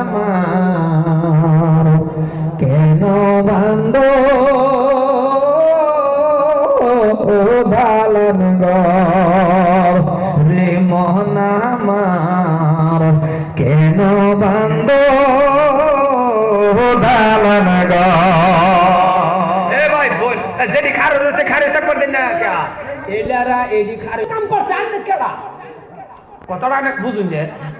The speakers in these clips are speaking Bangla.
আমার। কেন বান্ধ গর রে মোহন আমার কেন বান্ধ গর এ ভাই বল। যেটি খারো রয়েছে খারে থাকবার দিন না এলারা এডি খারে কাম করছে আন্নে কেডা বুঝুন যে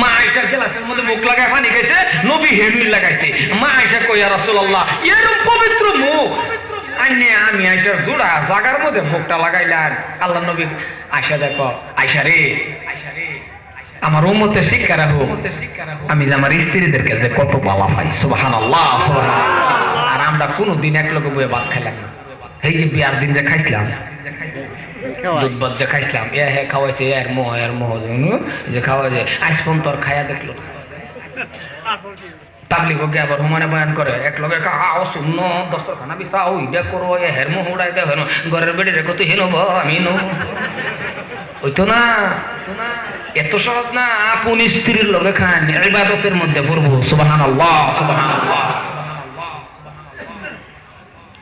মা মধ্যে মুখ লাগায় পানি খাইছে, নবী লাগাইছে। মা আয়সা কইয়া এরকম পবিত্র মুখ? আমি আয়সার জোড়া জাগার মধ্যে মুখটা লাগাইলাম। আল্লাহ নবী আয়সা দেখো আয়সা রে, আমার শিক্ষা রাখো। আমি যে আমার স্ত্রীদেরকে যে কত বালা পাই আল্লাহ আর আমরা কোনোদিন এক লোকে বয়ে ভাত খাইলাম না। এই যে বিয়ার দিন যে খাইছিলাম দুধ যে খাইছিলাম এ হে খাওয়াইছে এর মোহ এর মোহ জানো, যে খাওয়াইছে আজ ফোন তোর খাইয়া দেখল। তাবলিগ কে আবার হুমানে বয়ান করে এক লগে খাও শূন্য দস্তর খানা বিছাও ইডা করো এ হের মোহ উড়াই দে হেন ঘরের বেড়ে রেখো তুই হেনব আমি নো ওইতো না এত সহজ না আপন স্ত্রীর লগে খান ইবাদতের মধ্যে পড়ব সুবাহান আল্লাহ সুবাহান আল্লাহ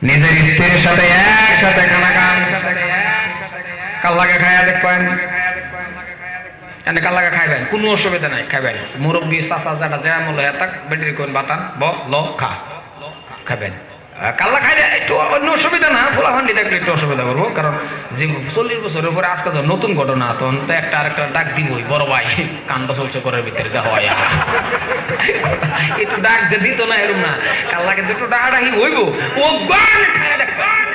নিজের স্ত্রীর সাথে একসাথে খানা খান। কাল্লাকে খায়া দেখবেন। কাল্লাকে খাইবেন? কোনো অসুবিধা নাই মুরব্বী তাক কোন বাতান, ব, ল খা খাবেন কাল্লা খাইলে একটু অন্য অসুবিধা না, ফোলা ফান্ডি দেখলে একটু অসুবিধা করব, কারণ যে চল্লিশ বছরের উপরে আজকে নতুন ঘটনা, তখন তো একটা আরেকটা ডাক দিবই, বড় ভাই কান্ড চলছে করার ভিতরে হয় একটু ডাক যে দিত না এরম না। কাল্লাকে যে একটু ডাকাডাকি হইব। ও গান মুসলমান দেখবেন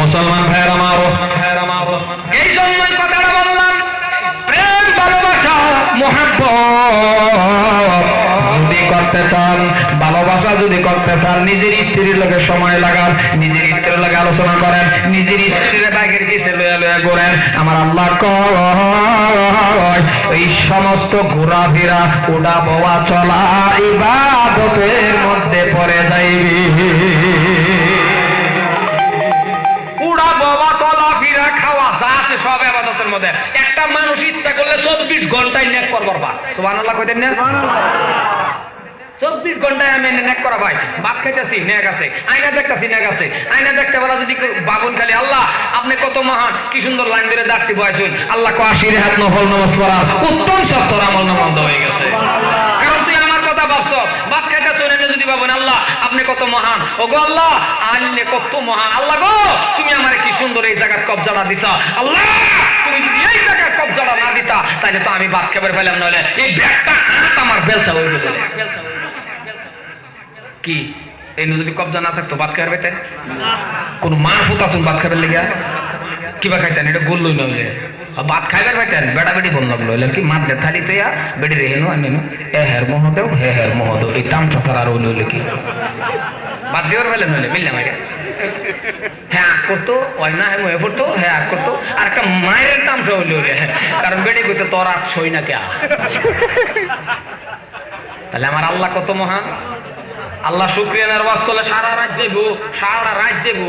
মুসলমান ভাইয়ের আমার এই জন্যই কথাটা বললাম প্রেম ভালোবাসা মোহাব্বত। করতে চান ভালোবাসা যদি করতে চান নিজের স্ত্রীর লোকে সময় লাগান নিজের স্ত্রীর লোকে আলোচনা করেন নিজের স্ত্রীর ব্যাগের পিছে লয়ে লয়ে ঘোরেন। আমার আল্লাহ এই সমস্ত ঘোরাফেরা উড়া বোয়া চলা ইবাদতের মধ্যে পড়ে যাইবে। পুরা বাবা তলা ফিরা খাওয়া যা আছে সব আবাদতের মধ্যে। একটা মানুষ ইচ্ছা করলে চব্বিশ ঘন্টায় নেক করবার সুবান আল্লাহ কইতেন না? চব্বিশ ঘন্টায় আমি নেক করা ভাই। ভাত খাইতেছি নেক আছে। আয়না দেখতেছি নেক আছে। আয়না দেখতে বলা যদি বাবুন খালি আল্লাহ আপনি কত মহান কি সুন্দর লাইন ধরে ডাকতে বয়সুন আল্লাহ কো আশির হাত নফল নমাজ পড়া উত্তম সত্তর আমল নমন্দ হয়ে গেছে। কারণ তুই আমার কথা ভাবছ। ভাত খাইতে চলে যদি ভাবেন আল্লাহ আপনি কত মহান। ও গো আল্লাহ আনলে কত মহান। আল্লাহ গো তুমি আমার কি সুন্দর এই জায়গার কবজাটা দিছ। আল্লাহ তুমি যদি এই জায়গার কবজাটা না দিতা তাহলে তো আমি ভাত খাবার পেলাম নইলে এই ব্যাগটা আমার বেলসা হয়ে গেছে কি? এই যদি কবজা না থাকতো ভাত খাবার পেতেন কোন মার ফুতা শুন ভাত খাবার লেগে কিবা খাইতেন? এটা গোল লই নইলে ভাত খাইবার পাইতেন? বেটা বেটি বল লাগল কি মাত দে থালি তো বেটি রে হেনো আমি এ হের মোহ দেও হে হের মোহ দেও এই তামটা ছাড়া আর লইলে কি? বাদ দেওয়ার বেলা নইলে, মিললাম এটা হ্যাঁ আগ করতো ওই না হ্যাঁ পড়তো হ্যাঁ আগ করতো। আর একটা মায়ের তামটা হইলে কারণ বেটি কইতে তোর আর সই না কে তাহলে আমার আল্লাহ কত মহান? আল্লাহ শুক্রিয়া নারবাস করলে সারা রাত যাব সারা রাত যাব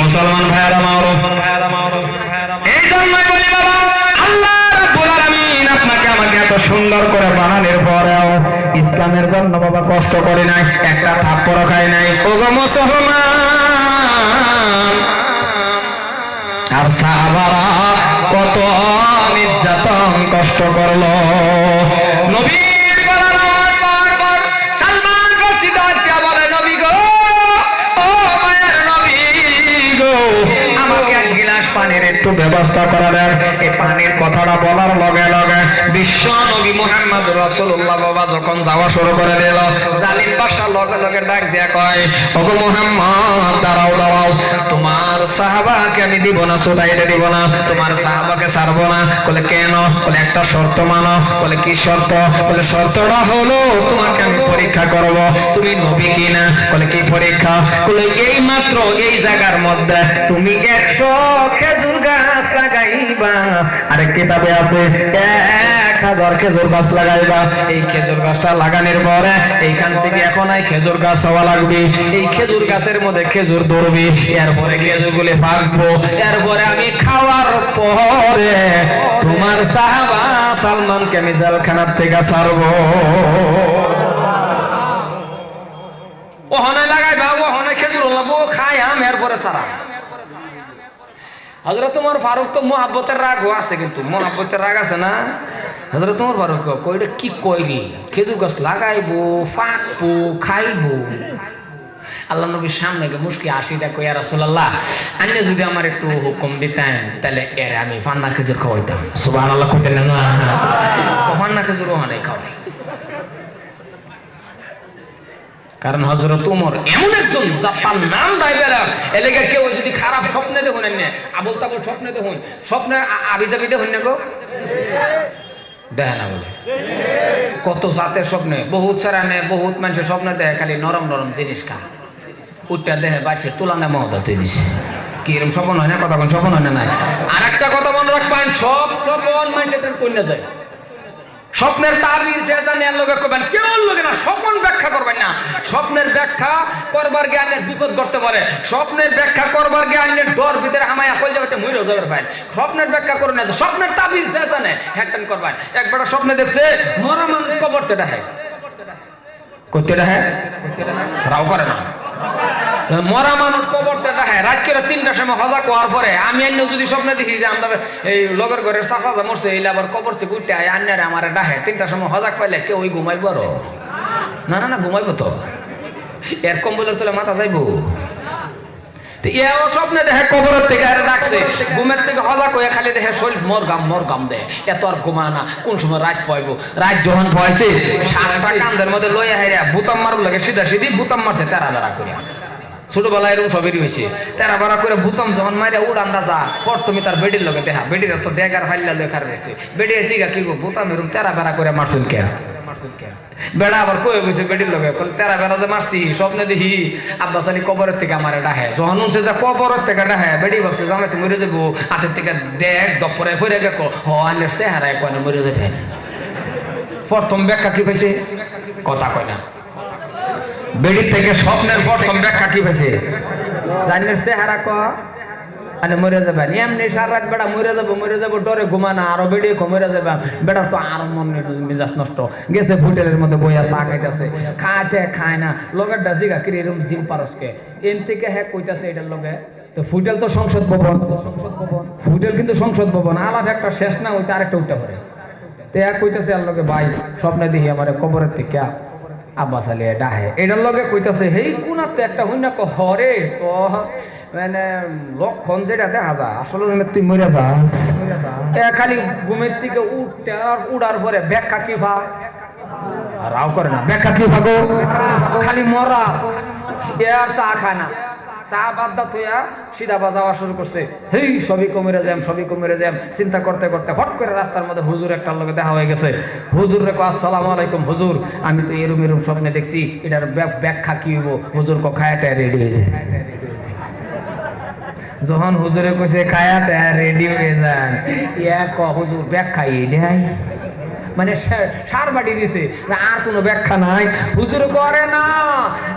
মুসলমান ভাইয়ারা মাওরো ভাইয়ারা মাওরো এই বলি বাবা আমাকে সুন্দর করে বানানোর পরেও ইসলামের জন্য বাবা কষ্ট করে নাই, একটা থাপ্পড় খায় নাই। আর সাহাবারা কত নির্যাতন কষ্ট করল। নবীর and ব্যবস্থা করা দেন। এই পানির কথাটা বলার লগে লগে বিশ্ব নবী মুহাম্মদ রাসূলুল্লাহ বাবা যখন যাওয়া শুরু করে দিল, জালিম বাদশা লগে লগে ডাক দিয়া কয়, ওগো মুহাম্মদ, দাঁড়াও দাঁড়াও। তোমার সাহাবাকে আমি দিব না সুদাইতে দিব না। তোমার সাহাবাকে ছাড়বো না। বলে, কেন? বলে, একটা শর্ত মানো। বলে, কি শর্ত? বলে, শর্তটা হলো তোমাকে আমি পরীক্ষা করব। তুমি নবী কিনা? বলে, কি পরীক্ষা? বলে, এই মাত্র এই জায়গার মধ্যে। তুমি একশো খেজুর গাছ লাগাইবা। আরেক কিতাবে আছে, এক হাজার খেজুর গাছ লাগাইবা। এই খেজুর গাছটা লাগানোর পরে এইখান থেকে এখন এই খেজুর গাছ হওয়া লাগবে। এই খেজুর গাছের মধ্যে খেজুর ধরবি, এরপরে খেজুর গুলি পাকবো এরপরে আমি খাওয়ার পরে তোমার সাহাবা সালমানকে আমি জেলখানার থেকে ছাড়বো। ওহনে লাগাইবা, ওহনে খেজুর লাবো খাই আম, এরপরে সারা হজরত তোমার ফারুক তো মোহাব্বতের রাগও আছে কিন্তু, মোহাব্বতের রাগ আছে না? হজরত তোমার ফারুক কইটা কি কইবি? খেজুর গাছ লাগাইবো, ফাঁকবো, খাইবো। আল্লাহ নবীর সামনে গিয়ে মুশকি আসি দেখো ইয়া রাসূলুল্লাহ আন্নে যদি আমার একটু হুকুম দিতেন, তাহলে এর আমি ফান্না খেজুর খাওয়াইতাম। সুবহানাল্লাহ, কইতেন না। ফান্না খেজুর ওখানে খাওয়াই কারণ হজরত উমর এমন একজন যার নাম ডাইবেরা এলাকা কেউ যদি খারাপ স্বপ্নে দেখুন এনে আবল তাবল স্বপ্নে দেখুন, স্বপ্নে আবি যাবি দেখুন না গো। দেখে না বলে। কত জাতের স্বপ্নে, বহুত ছাড়া নে, বহুত মানুষের স্বপ্নে দেখে, খালি নরম নরম জিনিস খা উঠটা দেহে বাড়ছে তুলনা মহদা জিনিস। কি এরকম স্বপ্ন হয় না? কথা স্বপ্ন হয় না আর একটা কথা মনে রাখবেন, সব স্বপ্ন মানুষের কন্যা যায়। স্বপ্নের তাবির যে জানে এর লগে করবেন কেউ লগে না, স্বপ্ন ব্যাখ্যা করবেন না। স্বপ্নের ব্যাখ্যা করবার জ্ঞানের বিপদ করতে পারে। স্বপ্নের ব্যাখ্যা করবার জ্ঞানের ডর ভিতরে হামায়া কল যাবে মইর যাবে ভাই স্বপ্নের ব্যাখ্যা করুন না স্বপ্নের তাবির যে জানে হ্যাটন করবেন। একবার স্বপ্নে দেখছে, মরা মানুষ কবরতে দেখে। করতে দেখে? রাও করে না। মরা মানুষ কবরতে দেখে, রাত করে তিনটার সময় হজা কোয়ার পরে আমি অন্য যদি স্বপ্নে দেখি যে আমরা এই লগের ঘরের চাষা যা মরছে এই আবার কবর থেকে উঠতে আয় আন্যারে আমার ডাহে। তিনটার সময় হজাক পাইলে কেউ ওই ঘুমাইব আরও? না না না, ঘুমাইব তো। এর কম্বলের তোলে মাথা যাইব স্বপ্নে দেখে কবরের থেকে আরে ডাকছে, ঘুমের থেকে হজা খালি দেখে শরীর মর গাম মর গাম দে। এত আর ঘুমা না, কোন সময় রাত পাইব রাত যখন পাইছে কান্দের মধ্যে লইয়া হাইরা বুতাম মারুর লাগে সিধা সিধি বুতাম মারছে, তেরা বেড়া করে ছোটবেলায় এরকম সবেরই হয়েছে। তেরা বেড়া করে বুতাম যখন মাইরা উড়ান যা পর তুমি তার বেডির লগে দেখা। বেডির তো ডেগার ফাইল্লা লেখা রয়েছে বেডি জিগা কি বুতাম এরকম তেরা বেড়া করে মারছুন কে? বেড়া আবার কয়ে গেছে বেডির লগে তেরা বেড়া যে মারছি, স্বপ্নে দেখি আব্বাস আলী কবরের থেকে আমার ডাহে। যখন উঠছে যে কবরের থেকে ডাহে, বেডি ভাবছে জামাই তো মরে যাব। হাতের থেকে দেখ দপ্পরে ফিরে গেকো হ আনের চেহারায় কয় না মরে যাবে? প্রথম ব্যাখ্যা কি পাইছে? কথা কয় বেডির থেকে স্বপ্নের প্রথম ব্যাখ্যা কি পাইছে জানের চেহারা ক। মানে মরে যাবেন এমনি সারা বেড়া মরে যাব মরে যাব ডরে ঘুমানা আরও বেড়িয়ে মরে যাবে। বেড়া তো আরও মন মেজাজ নষ্ট। গেছে হোটেলের মধ্যে বইয়া চা খাইতেছে। খাইতে খায় না। লগের ডাজিগা কিরে এরকম জিম পারসকে এন থেকে হ্যাঁ কইতাছে এটার লগে। তো ফুটেল তো সংসদ ভবন। সংসদ ভবন ফুটেল কিন্তু সংসদ ভবন। আলাদা একটা শেষ না ওইটা আরেকটা উঠতে পারে। তো এক কইতাছে আর লগে ভাই স্বপ্নে দেখি আমার কবরের থেকে আব্বাস আলী ডাহে। এটার লগে কইতাছে হেই কোনাতে একটা হইনা না হরে তো মানে লক্ষণ যেটা দেখা যায় আসলে মানে তুই মরে যাস এ খালি ঘুমের থেকে উঠতে উড়ার পরে ব্যাখ্যা কি ভা রাও করে না ব্যাখ্যা কি ভাগো? খালি মরা এ আর চা খায় না। চা বাদ দা থইয়া সিধা বা যাওয়া শুরু করছে। হেই, সবই কমেরে যাম সবই কমেরে যাম চিন্তা করতে করতে হট করে রাস্তার মধ্যে হুজুর একটার লগে দেখা হয়ে গেছে। হুজুর রে আসসালামু আলাইকুম হুজুর, আমি তো এরম এরম স্বপ্নে দেখছি, এটার ব্যাখ্যা কি হইব? হুজুর ক খায়াটা রেডি হয়ে যায়। যখন হুজুরে কইছে খায়াটা রেডি হয়ে যান ইয়া ক, হুজুর, ব্যাখ্যা এটাই মানে সার বাড়ি দিছে। আর কোনো ব্যাখ্যা নাই। হুজুর করে না।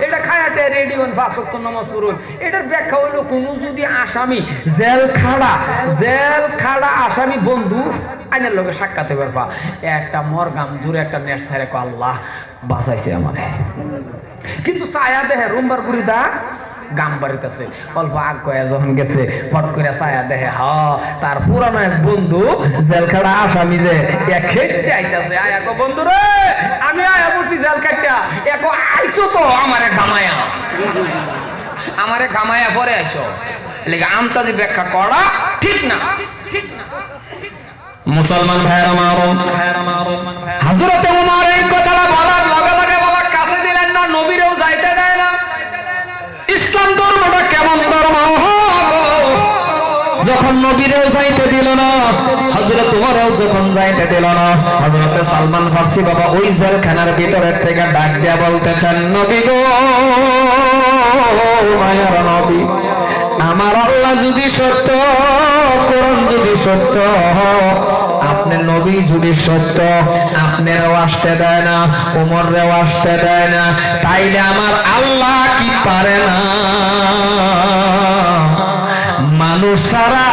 এটা খায়াতে রেডি হন বাসক্ত নামাজ এটার ব্যাখ্যা হইল, কোনো যদি আসামি জেল খাড়া জেল খাড়া আসামি বন্ধু, আইনের লোকে সাক্ষাৎ পারবা একটা মরগাম জুড়ে একটা নেট কো আল্লাহ, বাঁচাইছে আমারে। কিন্তু ছায়া দেহে রুম্বার বুড়ি দা গাম বাড়িতেছে অল্প আগ কয়ে যখন গেছে, ফট করে ছায়া দেহে হ, তার পুরানো এক বন্ধু জেলখানা আসামি যে এক খেতে আইতাছে। আয়া কো, বন্ধু রে, আমি আয়া বলছি জেল কাটা একো আইছো তো আমারে গামায়া আমারে গামায়া পরে আইছো। লেগে আমতাজি ব্যাখ্যা করা ঠিক না। ঠিক না মুসলমান ভাইয়ের আমার হযরতে উমর এই কথাটা বলার নবীরেও যাইতে দিল না। হযরত উমরও যখন যাইতে দিল না, হযরত সালমান ফার্সি বাবা ওই জেলখানার ভিতরের থেকে ডাক বলতেছেন, নবী গো, মায়ার নবী, আমার আল্লাহ যদি সত্য, কোরআন যদি সত্য, আপনি নবী যদি সত্য আসতে দেয় না উমরেও আসতে দেয় না, তাইলে আমার আল্লাহ কি পারে না? মানুষ ছাড়া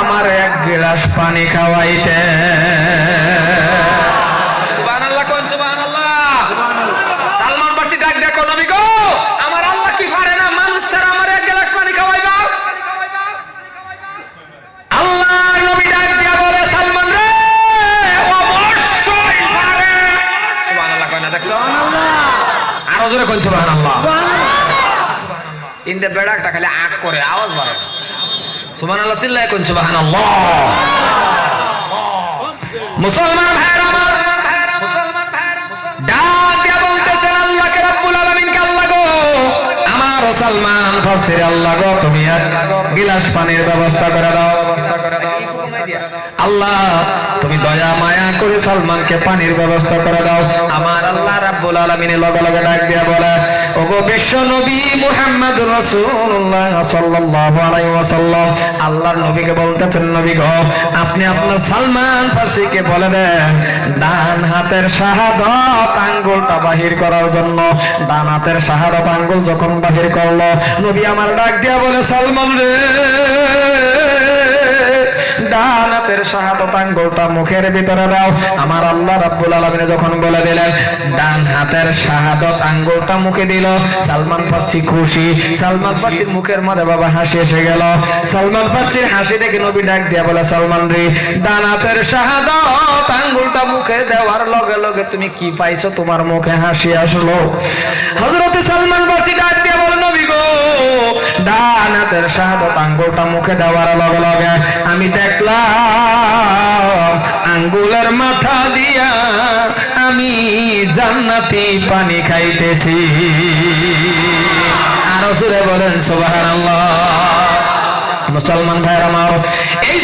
আমার এক গ্লাস পানি খাওয়াইতে। আল্লাহ না? না ইন্দে বেড়াকটা খালি আগ করে আওয়াজ বাড়ে সুবহানাল্লাহ চিল্লায় কোন সুবাহ মুসলমান ভাইয়ের সালমান ফার্সির আল্লাহ গো, তুমি গিলাস পানির ব্যবস্থা করে দাও। আল্লাহ, তুমি দয়া, মায়া করে সালমানকে পানির ব্যবস্থা করে দাও। আমার আল্লাহ রাব্বুল আলামিন লগে লগে ডাক দিয়া বলে, ওগো বিশ্ব নবী মুহাম্মদুর রাসূলুল্লাহ সাল্লাল্লাহু আলাইহি ওয়াসাল্লাম, আল্লাহর নবীকে বলতেছেন, নবী গো, আপনি আপনার সালমান ফার্সিকে বলে দেন, ডান হাতের শাহাদত আঙ্গুলটা বাহির করার জন্য। ডান হাতের শাহাদত আঙ্গুল যখন বাহির করল নবী আমার ডাক দিয়া বলে সালমান রে। হাতের শাহাদত আঙ্গুলটা মুখের ভিতরে দাও। আমার আল্লাহ রাব্বুল আলামিন যখন বলে দিলেন, ডান হাতের শাহাদত আঙ্গুলটা মুখে দিল। সালমান ফার্সি খুশি। সালমান ফার্সির মুখের মধ্যে বাবা হাসি এসে গেল। সালমান ফার্সির হাসি দেখে নবী ডাক দিয়া বলে, সালমান রে, ডান হাতের শাহাদত আঙ্গুলটা মুখে দেওয়ার লগে লগে তুমি কি পাইছো? তোমার মুখে হাসি আসলো। হযরতে সালমান ফার্সি ডাক দিয়া বলে, নবী গো, ডান হাতের শাহাদত আঙ্গুলটা মুখে দেওয়ার লগে লগে আমি দেখলাম জান্নাতি পানি খাইতেছি। আরও সুরে বলেন সুবাহ মুসলমান ভাইয়ের আমার এই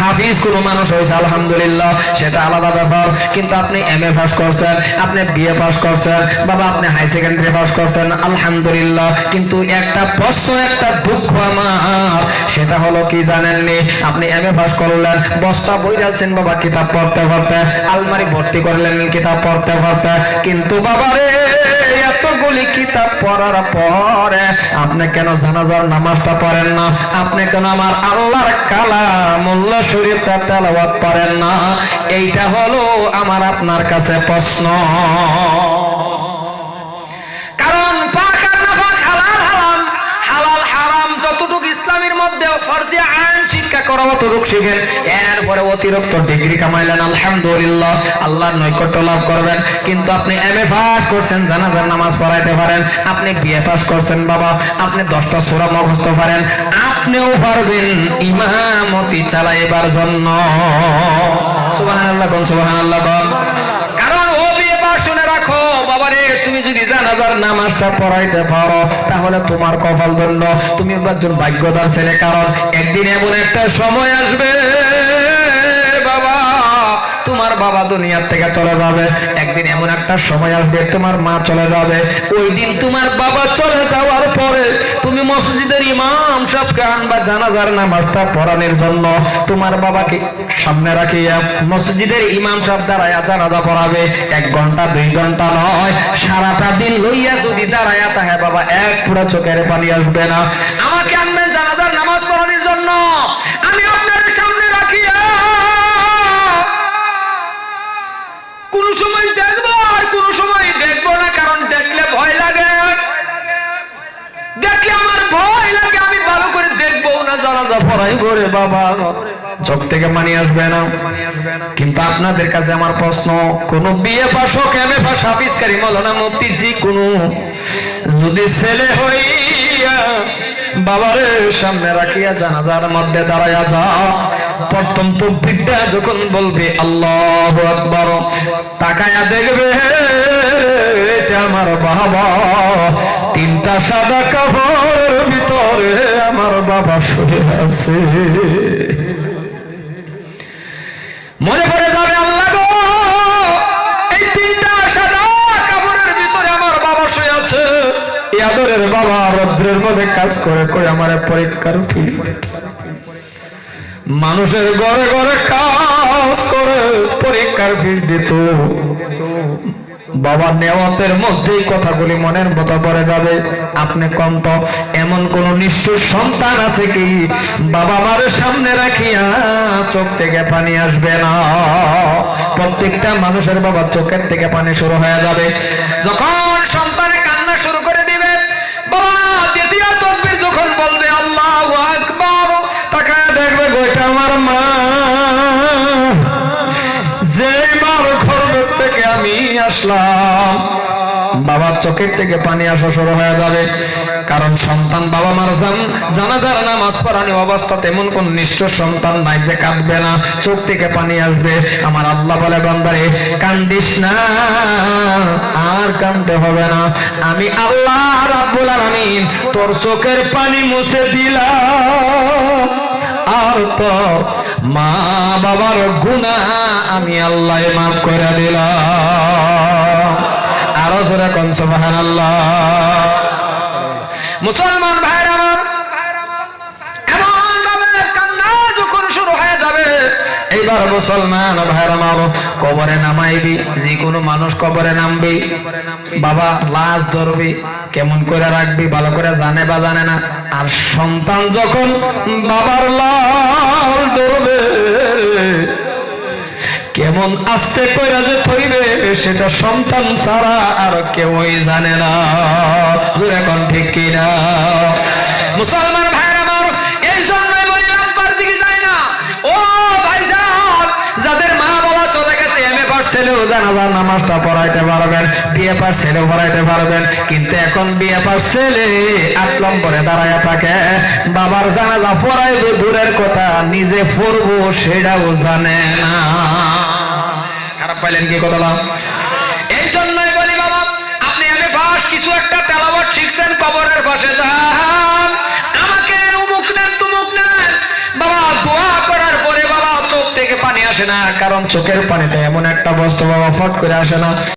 হাফিজ কোন মানুষ হয়েছে, আলহামদুলিল্লাহ, সেটা আলাদা ব্যাপার। কিন্তু আপনি এম এ পাস করছেন, আপনি বিএ পাস করছেন, বাবা আপনি হাই সেকেন্ডারি পাস করছেন, আলহামদুলিল্লাহ। কিন্তু একটা প্রশ্ন, একটা দুঃখ আমার, সেটা হলো কি জানেননি? আপনি এম এ পাস করলেন, বস্তা বই যাচ্ছেন বাবা, কিতাব পড়তে পড়তে, আলমারি ভর্তি করলেন, কিতাব পড়তে পড়তে। কিন্তু বাবা রে, এতগুলি কিতাব পড়ার পরে আপনি কেন জানাজার নামাজটা পড়েন না? আপনি কেন আমার আল্লাহর কালা মোল্লা শরীফটা তেলাওয়াত পারেন না। এইটা হলো আমার আপনার কাছে প্রশ্ন। ফরজে আইন শিক্ষা শিখেন। অতিরিক্ত ডিগ্রি কামাইলেন, আলহামদুলিল্লাহ নৈকট্য লাভ করবেন। কিন্তু আপনি এম এ পাস করছেন, জানাজার নামাজ পড়াইতে পারেন। আপনি বিএ পাস বাবা, আপনি দশটা সুরা মুখস্থ পারেন আপনিও পারবেন ইমামতি চালাইবার জন্য। কোন সুবহানাল্লাহ, কোন কারণ ও বিয়ে পাস শুনে রাখো বাবারে তুমি যদি জানাজার নামাজটা পড়াইতে পারো, তাহলে তোমার কপাল ধন্য। তুমি একজন ভাগ্যদার ছেলে, কারণ একদিন এমন একটা সময় আসবে, বাবা, তোমার বাবা দুনিয়ার থেকে চলে যাবে। একদিন এমন একটা সময় আসবে, তোমার মা চলে যাবে। ওই দিন তোমার বাবা চলে যাওয়ার পরে তুমি মসজিদের ইমাম সবকে আনবা জানাজার নামাজটা পড়ানোর জন্য। তোমার বাবাকে সামনে রাখি মসজিদের ইমাম সব দাঁড়ায়া জানাজা পড়াবে। এক ঘণ্টা, দুই ঘণ্টা নয়, সারাটা দিন লইয়া যদি দাঁড়ায়া তাহে বাবা এক পুরো চোখের পানি আসবে না। আমাকে আনবেন জানাজার নামাজ পড়ানোর জন্য। আমি আপনার ভালো করে বাবা। চোখ থেকে পানি আসবে না। কিন্তু আপনাদের কাছে আমার প্রশ্ন, কোন বিয়ে পাশ এ পাশ হাফিজকারী মৌলানা মুফতি জি কোন? যদি ছেলে হইয়া বাবারে সামনে রাখিয়া জানাজার মধ্যে দাঁড়াইয়া যা, প্রথম তকবীরটা যখন বলবে, আল্লাহ আকবার তাকায়া দেখবে এটা আমার বাবা। তিনটা সাদা কাপড়ের ভিতরে আমার বাবা শুয়ে আছে। মনে পড়ে যাবে আল্লাহ গো, এই তিনটা ভিতরে আমার বাবা শুয়ে আছে। এই আদরের বাবা রৌদ্রের মধ্যে কাজ করে করে আমার পরীক্ষার মানুষের ঘরে ঘরে কাজ করে পরীক্ষার ফিস দিত। বাবা নেওয়াতের মধ্যেই কথাগুলি মনের মতো পড়ে যাবে। আপনি কম তো এমন কোন নিশ্চয় সন্তান আছে কি? বাবা মার সামনে রাখিয়া চোখ থেকে পানি আসবে না। প্রত্যেকটা মানুষের বাবা চোখের থেকে পানি শুরু হয়ে যাবে। যখন সন্তানে কান্না শুরু করে দিবে, বাবা যখন বলবে, আল্লাহ আকবার, তাকায় দেখবে, গোটা আমার মা আসলাম বাবার চোখের থেকে পানি আসা শুরু হয়ে যাবে। কারণ সন্তান বাবা মার জান জানাজার নামাজ পড়ানি অবস্থা তেমন কোন নিশ্চয় সন্তান নাই যে কাঁদবে না, চোখ থেকে পানি আসবে। আমার আল্লাহ বলে, বান্দারে, কান্দিস না, আর কান্দতে হবে না। আমি আল্লাহ রাব্বুল আলামিন তোর চোখের পানি মুছে দিলাম। তো মা বাবার গুণা আমি আল্লাহ মাফ করে দিলাম। আরও জোরে কনসমান আল্লাহ মুসলমান ভাইরা এইবার মুসলমান ভাইরা আমার কবরে নামাইবি যে কোনো মানুষ কবরে নামবি। বাবা, লাশ ধরবি, কেমন করে রাখবি, ভালো করে জানে বা জানে না। আর সন্তান যখন বাবার লাশ ধরবে, কেমন আস্তে কইরা যে থইবে, সেটা সন্তান ছাড়া আর কেউই জানে না। জোরে কোন ঠিক কিনা? মুসলমান ছেলেও জানাজার নামাজটা পড়াইতে পারবেন, বিয়ে পাস ছেলেও পড়াইতে পারবেন, কিন্তু এখন বিয়ে পাস ছেলে আট নম্বরে দাঁড়ায় থাকে। বাবার জানাজা পড়াইবে, দূরের কথা নিজে পড়ব, সেটাও জানে না। খারাপ পাইলেন কি কথা এই জন্যই বলি বাবা, আপনি আমি বাস কিছু একটা তেলাবট শিখছেন কবরের পাশে। যান আমাকে পানি আসে না কারণ চোখের পানিতে এমন একটা বস্তু বাবা ফট করে আসে না।